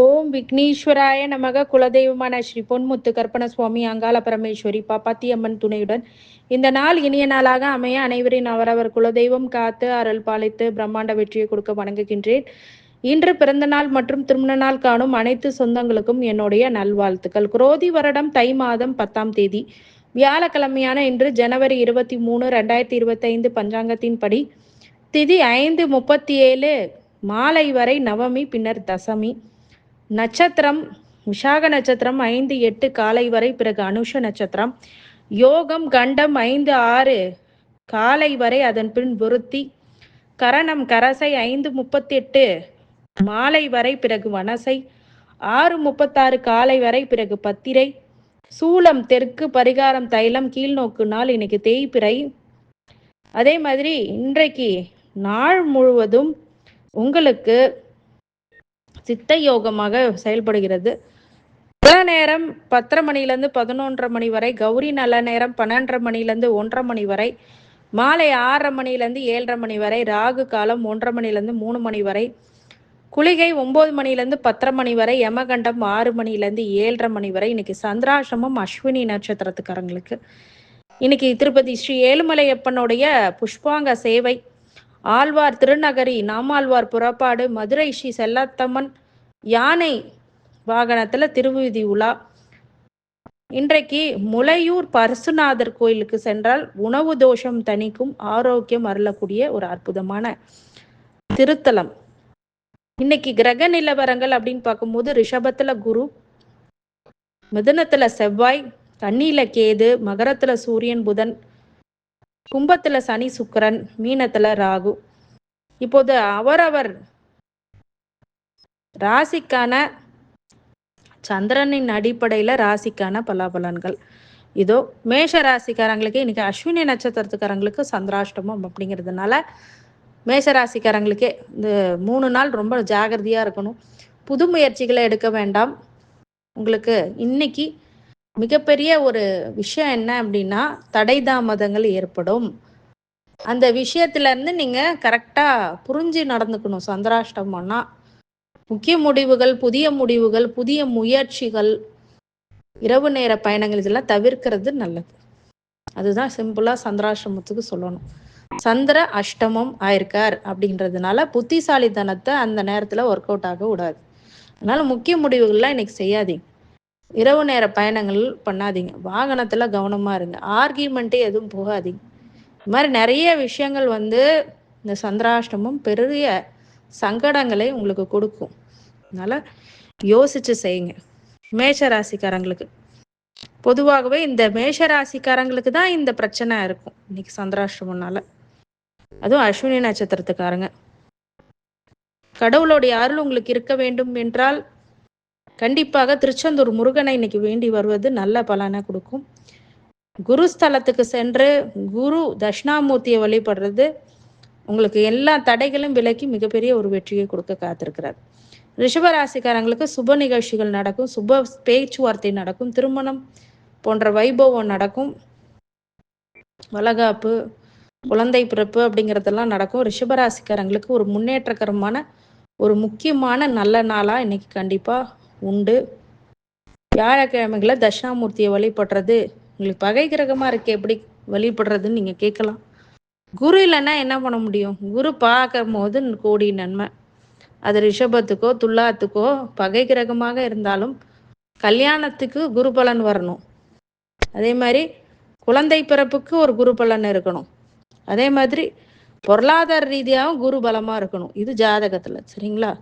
ஓம் விக்னேஸ்வராய நமக. குலதெய்வமான ஸ்ரீ பொன்முத்து கற்பன சுவாமி அங்காள பரமேஸ்வரி பாப்பாத்தி அம்மன் துணையுடன் இந்த நாள் இனிய நாளாக அமைய அனைவரின் அவரவர் குலதெய்வம் காத்து அருள் பாலித்து பிரம்மாண்ட வெற்றியை கொடுக்க வணங்குகின்றேன். இன்று பிறந்த நாள் மற்றும் திருமண நாள் காணும் அனைத்து சொந்தங்களுக்கும் என்னுடைய நல்வாழ்த்துக்கள். குரோதி வருடம் தை மாதம் பத்தாம் தேதி. வியாழக்கிழமையான இன்று ஜனவரி இருபத்தி மூணு ரெண்டாயிரத்தி இருபத்தி ஐந்து பஞ்சாங்கத்தின்படி திதி ஐந்து முப்பத்தி ஏழு மாலை வரை நவமி பின்னர் தசமி. நட்சத்திரம் விஷாக நட்சத்திரம் ஐந்து எட்டு காலை வரை பிறகு அனுஷ நட்சத்திரம். யோகம் கண்டம் ஐந்து ஆறு காலை வரை அதன் பின் பொருத்தி கரணம் கரசை ஐந்து முப்பத்தி எட்டு மாலை வரை பிறகு வனசை. ஆறு முப்பத்தாறு காலை வரை பிறகு பத்திரை. சூலம் தெற்கு பரிகாரம் தைலம் கீழ்நோக்கு நாள் இன்னைக்கு தேய்பிறை அதே மாதிரி இன்றைக்கு நாள் முழுவதும் உங்களுக்கு சித்த யோகமாக செயல்படுகிறது. நல்ல நேரம் பத்தரை மணிலேருந்து பதினொன்றரை மணி வரை கௌரி நல்ல நேரம் பன்னெண்டரை மணிலேருந்து ஒன்றரை மணி வரை மாலை ஆறரை மணிலேருந்து ஏழரை மணி வரை ராகு காலம் ஒன்றரை மணிலேருந்து மூணு மணி வரை குளிகை ஒம்பது மணிலேருந்து பத்தரை மணி வரை யமகண்டம் ஆறு மணிலேருந்து ஏழரை மணி வரை. இன்னைக்கு சந்திராசிரமம் அஸ்வினி நட்சத்திரத்துக்காரங்களுக்கு. இன்னைக்கு திருப்பதி ஸ்ரீ ஏழுமலையப்பனுடைய புஷ்பாங்க சேவை. ஆழ்வார் திருநகரி நாமாழ்வார் புறப்பாடு மதுரை ஸ்ரீ செல்லாத்தம்மன் யானை வாகனத்தில் திருவிதி உலா. இன்றைக்கு முளையூர் பரசுநாதர் கோயிலுக்கு சென்றால் உணவு தோஷம் தணிக்கும் ஆரோக்கியம் அருளக்கூடிய ஒரு அற்புதமான திருத்தலம். இன்னைக்கு கிரக நிலவரங்கள் அப்படின்னு பார்க்கும்போது ரிஷபத்துல குரு மிதனத்துல செவ்வாய் கண்ணியில கேது மகரத்துல சூரியன் புதன் கும்பத்துல சனி சுக்கரன் மீனத்துல ராகு. இப்போது அவரவர் ராசிக்கான சந்திரனின் அடிப்படையில் ராசிக்கான பலாபலன்கள். இதோ மேஷ ராசிக்காரங்களுக்கு இன்னைக்கு அஸ்வினி நட்சத்திரத்துக்காரங்களுக்கு சந்திராஷ்டமம் அப்படிங்கிறதுனால மேஷ ராசிக்காரங்களுக்கே இந்த மூணு நாள் ரொம்ப ஜாகிரதையாக இருக்கணும். புது முயற்சிகளை எடுக்க வேண்டாம். உங்களுக்கு இன்னைக்கு மிகப்பெரிய ஒரு விஷயம் என்ன அப்படின்னா தடை தாமதங்கள் ஏற்படும். அந்த விஷயத்துலேருந்து நீங்கள் கரெக்டாக புரிஞ்சு நடந்துக்கணும். சந்திராஷ்டமம்னா முக்கிய முடிவுகள் புதிய முடிவுகள் புதிய முயற்சிகள் இரவு நேர பயணங்கள் இதெல்லாம் தவிர்க்கிறது நல்லது. அதுதான் சிம்பிளா சந்திராஷ்டமத்துக்கு சொல்லணும். சந்திர அஷ்டமம் ஆயிருக்கார் அப்படின்றதுனால புத்திசாலித்தனத்தை அந்த நேரத்துல ஒர்க் அவுட் ஆக விடாது. அதனால முக்கிய முடிவுகள்லாம் இன்னைக்கு செய்யாதீங்க. இரவு நேர பயணங்கள் பண்ணாதீங்க. வாகனத்துல கவனமா இருங்க. ஆர்கியூமெண்ட்டே எதுவும் போகாதீங்க. இது மாதிரி நிறைய விஷயங்கள் வந்து இந்த சந்திராஷ்டமம் பெரிய சங்கடங்களை உங்களுக்கு கொடுக்கும். அதனால யோசிச்சு செய்யுங்க. மேஷ ராசிக்காரங்களுக்கு பொதுவாகவே இந்த மேஷ ராசிக்காரங்களுக்கு தான் இந்த பிரச்சனை இருக்கும். இன்னைக்கு சந்திராஷ்டமனால அதுவும் அஸ்வினி நட்சத்திரத்துக்காரங்க. கடவுளுடைய அருள் உங்களுக்கு இருக்க வேண்டும் என்றால் கண்டிப்பாக திருச்செந்தூர் முருகனை இன்னைக்கு வேண்டி வருவது நல்ல பலனை கொடுக்கும். குரு ஸ்தலத்துக்கு சென்று குரு தட்சிணாமூர்த்தியை வழிபடுறது உங்களுக்கு எல்லா தடைகளும் விலக்கி மிகப்பெரிய ஒரு வெற்றியை கொடுக்க காத்திருக்கிறார். ரிஷபராசிக்காரங்களுக்கு சுப நிகழ்ச்சிகள் நடக்கும் சுப பேச்சுவார்த்தை நடக்கும் திருமணம் போன்ற வைபவம் நடக்கும். வளகாப்பு குழந்தை பிறப்பு அப்படிங்கிறதெல்லாம் நடக்கும். ரிஷபராசிக்காரங்களுக்கு ஒரு முன்னேற்றகரமான ஒரு முக்கியமான நல்ல நாளாக இன்னைக்கு கண்டிப்பாக உண்டு. வியாழக்கிழமைகளை தட்சிணாமூர்த்தியை வழிபடுறது. உங்களுக்கு பகை கிரகமாக இருக்கு எப்படி வழிபடுறதுன்னு நீங்கள் கேட்கலாம். குரு இல்லைன்னா என்ன பண்ண முடியும்? குரு பார்க்கும் போது கோடி நன்மை. அது ரிஷபத்துக்கோ துல்லாத்துக்கோ பகை கிரகமாக இருந்தாலும் கல்யாணத்துக்கு குரு பலன் வரணும். அதே மாதிரி குழந்தை பிறப்புக்கு ஒரு குரு பலன் இருக்கணும். அதே மாதிரி பொருளாதார ரீதியாகவும் குரு பலமாக இருக்கணும். இது ஜாதகத்தில் சரிங்களா?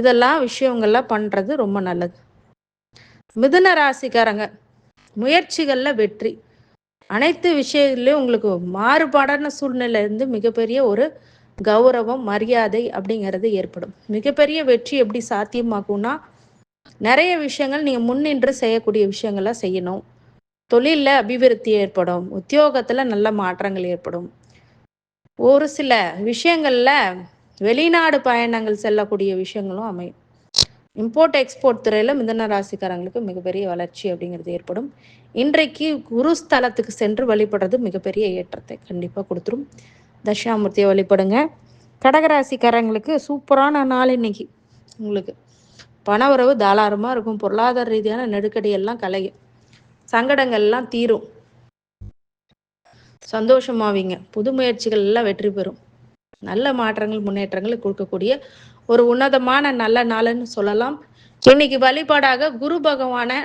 இதெல்லாம் விஷயங்கள்லாம் பண்ணுறது ரொம்ப நல்லது. மிதுன ராசிக்காரங்க முயற்சிகளில் வெற்றி. அனைத்து விஷயத்துலையும் உங்களுக்கு மாறுபாடான சூழ்நிலையிலிருந்து இருந்து மிகப்பெரிய ஒரு கௌரவம் மரியாதை அப்படிங்கிறது ஏற்படும். மிகப்பெரிய வெற்றி எப்படி சாத்தியமாகும்னா நிறைய விஷயங்கள் நீங்கள் முன்னின்று செய்யக்கூடிய விஷயங்களை செய்யணும். தொழிலில் அபிவிருத்தி ஏற்படும். உத்தியோகத்தில் நல்ல மாற்றங்கள் ஏற்படும். ஒரு சில விஷயங்களில் வெளிநாடு பயணங்கள் செல்லக்கூடிய விஷயங்களும் அமையும். இம்போர்ட் எக்ஸ்போர்ட் துறையில் மிதன ராசிக்காரங்களுக்கு மிகப்பெரிய வளர்ச்சி அப்படிங்கிறது ஏற்படும். இன்றைக்கு குரு ஸ்தலத்துக்கு சென்று வழிபடுறது மிகப்பெரிய ஏற்றத்தை கண்டிப்பாக கொடுத்துரும். தட்சிணாமூர்த்தியை வழிபடுங்க. கடகராசிக்காரங்களுக்கு சூப்பரான நாள் இன்னைக்கு. உங்களுக்கு பண உறவு தாராளமாக இருக்கும். பொருளாதார ரீதியான நெருக்கடி எல்லாம் கலையும். சங்கடங்கள் எல்லாம் தீரும். சந்தோஷமாவீங்க. புது முயற்சிகள் எல்லாம் வெற்றி பெறும். நல்ல மாற்றங்கள் முன்னேற்றங்கள் கொடுக்கக்கூடிய ஒரு உன்னதமான நல்ல நாள்னு சொல்லலாம். இன்னைக்கு வழிபாடாக குரு பகவானை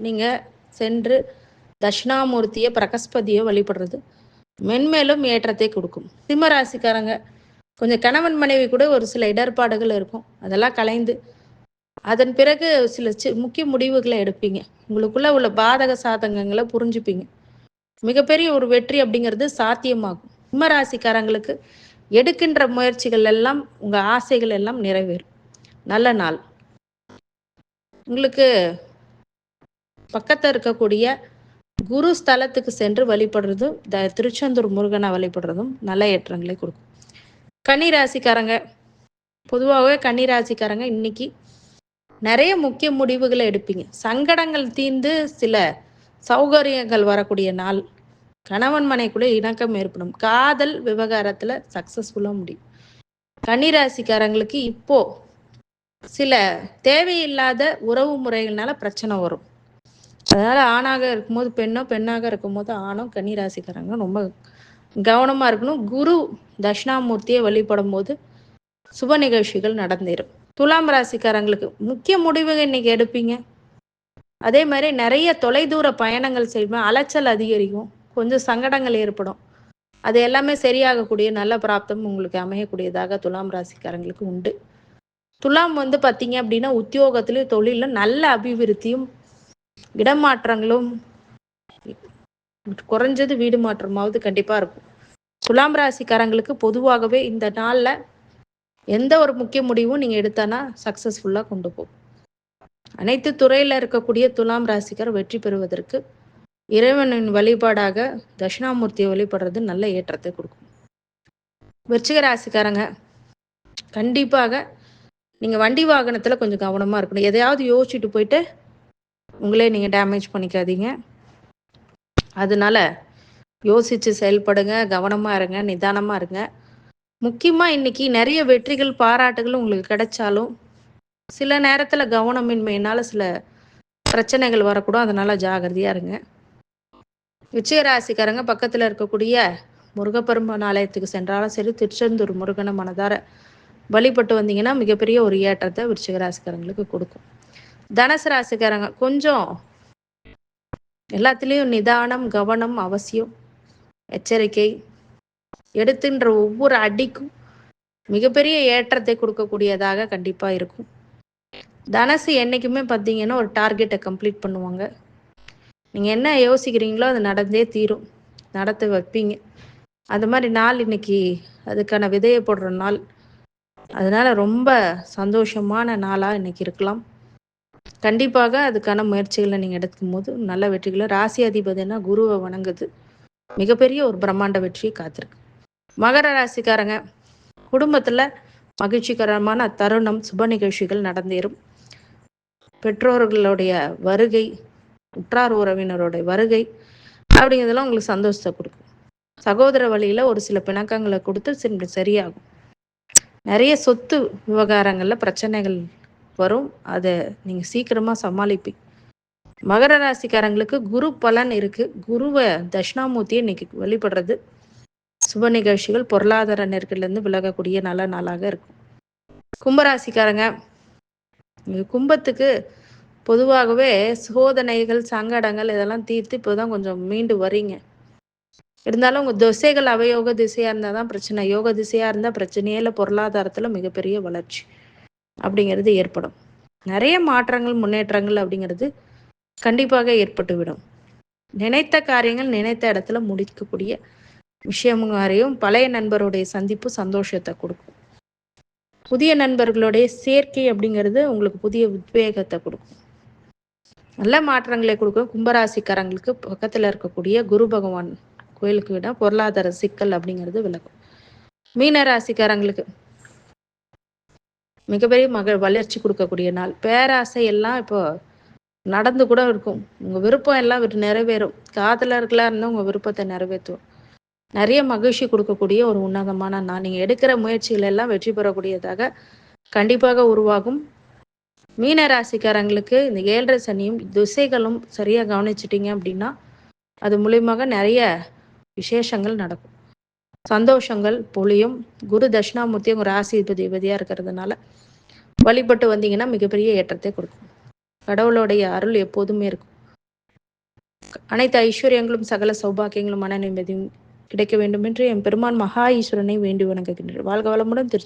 நீங்கள் சென்று தட்சிணாமூர்த்தியை பிரகஸ்பதியை வழிபடுறது மென்மேலும் ஏற்றத்தை கொடுக்கும். சிம்மராசிக்காரங்க கொஞ்சம் கணவன் மனைவி கூட ஒரு சில இடர்பாடுகள் இருக்கும். அதெல்லாம் கலைந்து அதன் பிறகு சில முக்கிய முடிவுகளை எடுப்பீங்க. உங்களுக்குள்ள உள்ள பாதக சாதகங்களை புரிஞ்சுப்பீங்க. மிகப்பெரிய ஒரு வெற்றி அப்படிங்கிறது சாத்தியமாகும். சிம்மராசிக்காரங்களுக்கு எடுக்கின்ற முயற்சிகள் எல்லாம் உங்கள் ஆசைகள் எல்லாம் நிறைவேறும். நல்ல நாள். உங்களுக்கு பக்கத்தில் இருக்கக்கூடிய குரு ஸ்தலத்துக்கு சென்று வழிபடுறதும் த திருச்செந்தூர் முருகனை வழிபடுறதும் நல்ல ஏற்றங்களை கொடுக்கும். கன்னிராசிக்காரங்க பொதுவாகவே கன்னிராசிக்காரங்க இன்னைக்கு நிறைய முக்கிய முடிவுகளை எடுப்பீங்க. சங்கடங்கள் தீர்ந்து சில சௌகரியங்கள் வரக்கூடிய நாள். கணவன் மனைக்குள்ளே இணக்கம் ஏற்படும். காதல் விவகாரத்தில் சக்சஸ்ஃபுல்லா முடியும். கன்னிராசிக்காரங்களுக்கு இப்போ சில தேவையில்லாத உறவு முறைகள்னால பிரச்சனை வரும். அதனால் ஆணாக இருக்கும்போது பெண்ணோ பெண்ணாக இருக்கும்போது ஆணோ கன்னிராசிக்காரங்க ரொம்ப கவனமாக இருக்கணும். குரு தட்சிணாமூர்த்தியை வழிபடும் போது சுப நிகழ்ச்சிகள் நடந்தேறும். துலாம் ராசிக்காரங்களுக்கு முக்கிய முடிவுகள் இன்னைக்கு எடுப்பீங்க. அதே மாதிரி நிறைய தொலைதூர பயணங்கள் செய்வேன். அலைச்சல் அதிகரிக்கும். கொஞ்சம் சங்கடங்கள் ஏற்படும். அது எல்லாமே சரியாகக்கூடிய நல்ல பிராப்தம் உங்களுக்கு அமையக்கூடியதாக துலாம் ராசிக்காரங்களுக்கு உண்டு. துலாம் வந்து பார்த்தீங்க அப்படின்னா உத்தியோகத்திலையும் தொழிலும் நல்ல அபிவிருத்தியும் இடமாற்றங்களும் குறைஞ்சது வீடு மாற்றமாவது கண்டிப்பாக இருக்கும். துலாம் ராசிக்காரங்களுக்கு பொதுவாகவே இந்த நாளில் எந்த ஒரு முக்கிய முடிவும் நீங்கள் எடுத்தானா சக்ஸஸ்ஃபுல்லாக கொண்டு போகும். அனைத்து துறையில் இருக்கக்கூடிய துலாம் ராசிக்கார் வெற்றி பெறுவதற்கு இறைவனின் வழிபாடாக தட்சிணாமூர்த்தியை வழிபடுறது நல்ல ஏற்றத்தை கொடுக்கும். விருச்சிக ராசிக்காரங்க கண்டிப்பாக நீங்கள் வண்டி வாகனத்தில் கொஞ்சம் கவனமாக இருக்கணும். எதையாவது யோசிச்சுட்டு போயிட்டு உங்களே நீங்கள் டேமேஜ் பண்ணிக்காதீங்க. அதனால யோசித்து செயல்படுங்க கவனமாக இருங்க நிதானமாக இருங்க. முக்கியமாக இன்னைக்கு நிறைய வெற்றிகள் பாராட்டுகளும் உங்களுக்கு கிடைச்சாலும் சில நேரத்தில் கவனமின்மையினால் சில பிரச்சனைகள் வரக்கூடும். அதனால் ஜாகிரதையாக இருங்க. விஜயராசிக்காரங்க பக்கத்தில் இருக்கக்கூடிய முருகப்பெருமான் ஆலயத்துக்கு சென்றாலும் சரி திருச்செந்தூர் முருகனை மனதார வழிபட்டு வந்தீங்கன்னா மிகப்பெரிய ஒரு ஏற்றத்தை விருச்சிகராசிக்காரங்களுக்கு கொடுக்கும். தனுசு ராசிக்காரங்க கொஞ்சம் எல்லாத்துலேயும் நிதானம் கவனம் அவசியம் எச்சரிக்கை எடுத்துன்ற ஒவ்வொரு அடிக்கும் மிகப்பெரிய ஏற்றத்தை கொடுக்கக்கூடியதாக கண்டிப்பாக இருக்கும். தனசு என்றைக்குமே பார்த்தீங்கன்னா ஒரு டார்கெட்டை கம்ப்ளீட் பண்ணுவாங்க. நீங்கள் என்ன யோசிக்கிறீங்களோ அது நடந்தே தீரும். நடத்த வைப்பீங்க. அது மாதிரி நாள் இன்னைக்கு அதுக்கான விதையை போடுற நாள். அதனால் ரொம்ப சந்தோஷமான நாளாக இன்னைக்கு இருக்கலாம். கண்டிப்பாக அதுக்கான முயற்சிகளை நீங்கள் எடுக்கும் போது நல்ல வெற்றிகளை. ராசி அதிபதினா குருவை வணங்குது. மிகப்பெரிய ஒரு பிரம்மாண்ட வெற்றியை காத்திருக்கு. மகர ராசிக்காரங்க குடும்பத்தில் மகிழ்ச்சிகரமான தருணம் சுப நிகழ்ச்சிகள் நடந்தேறும். பெற்றோர்களுடைய வருகை உற்றார் உறவினருடைய வருகை அப்படிங்கிறதெல்லாம் உங்களுக்கு சந்தோஷத்தை கொடுக்கும். சகோதர வழியில் ஒரு சில பிணக்கங்களை கொடுத்து சரியாகும். நிறைய சொத்து விவகாரங்களில் பிரச்சனைகள் வரும். அதை நீங்கள் சீக்கிரமாக சமாளிப்பீங்க மகர ராசிக்காரங்களுக்கு குரு பலன் இருக்குது குருவை தட்சிணாமூர்த்தியை இன்னைக்கு வழிபடுறது. சுப நிகழ்ச்சிகள் பொருளாதார நெருக்கடிலேருந்து விலகக்கூடிய நல்ல நாளாக இருக்கும். கும்பராசிக்காரங்க கும்பத்துக்கு பொதுவாகவே சோதனைகள் சங்கடங்கள் இதெல்லாம் தீர்த்து இப்போ தான் கொஞ்சம் மீண்டு வரீங்க இருந்தாலும் உங்கள் திசைகள் அவயோக திசையாக இருந்தால் தான் பிரச்சனை. யோக திசையாக இருந்தால் பிரச்சனையே இல்லை. பொருளாதாரத்தில் மிகப்பெரிய வளர்ச்சி அப்படிங்கிறது ஏற்படும். நிறைய மாற்றங்கள் முன்னேற்றங்கள் அப்படிங்கிறது கண்டிப்பாக ஏற்பட்டுவிடும். நினைத்த காரியங்கள் நினைத்த இடத்துல முடிக்கக்கூடிய விஷயம் வரையும் பழைய நண்பருடைய சந்திப்பு சந்தோஷத்தை கொடுக்கும். புதிய நண்பர்களுடைய சேர்க்கை அப்படிங்கிறது உங்களுக்கு புதிய உத்வேகத்தை கொடுக்கும். நல்ல மாற்றங்களை கொடுக்கும். கும்பராசிக்காரங்களுக்கு பக்கத்தில் இருக்கக்கூடிய குரு பகவான் கோயிலுக்கு விட பொருளாதார சிக்கல் அப்படிங்கிறது விலகும். மீன ராசிக்காரங்களுக்கு மிகப்பெரிய மக வளர்ச்சி கொடுக்கக்கூடிய நாள். பேராசை எல்லாம் இப்போ நடந்து கூட இருக்கும். உங்கள் விருப்பம் எல்லாம் நிறைவேறும். காதலர்களாக இருந்தால் உங்கள் விருப்பத்தை நிறைவேற்றும். நிறைய மகிழ்ச்சி கொடுக்கக்கூடிய ஒரு உன்னதமான நாள். நீங்கள் எடுக்கிற முயற்சிகள் எல்லாம் வெற்றி பெறக்கூடியதாக கண்டிப்பாக உருவாகும். மீன ராசிக்காரங்களுக்கு இந்த ஏழரை சனியும் திசைகளும் சரியாக கவனிச்சிட்டிங்க அப்படின்னா அது மூலியமாக நிறைய விசேஷங்கள் நடக்கும். சந்தோஷங்கள் பொழியும் குரு தட்சிணாமூர்த்தி உங்கள் ராசி அதிபதியாக இருக்கிறதுனால வழிபட்டு வந்தீங்கன்னா மிகப்பெரிய ஏற்றத்தை கொடுக்கும். கடவுளுடைய அருள் எப்போதுமே இருக்கும். அனைத்து ஐஸ்வர்யங்களும் சகல சௌபாக்கியங்களும் மன நிம்மதியும் கிடைக்க வேண்டும் என்று என் பெருமான் மகா ஈஸ்வரனை வேண்டி வணங்குகின்றனர் வாழ்க வளமுடன் திருச்சி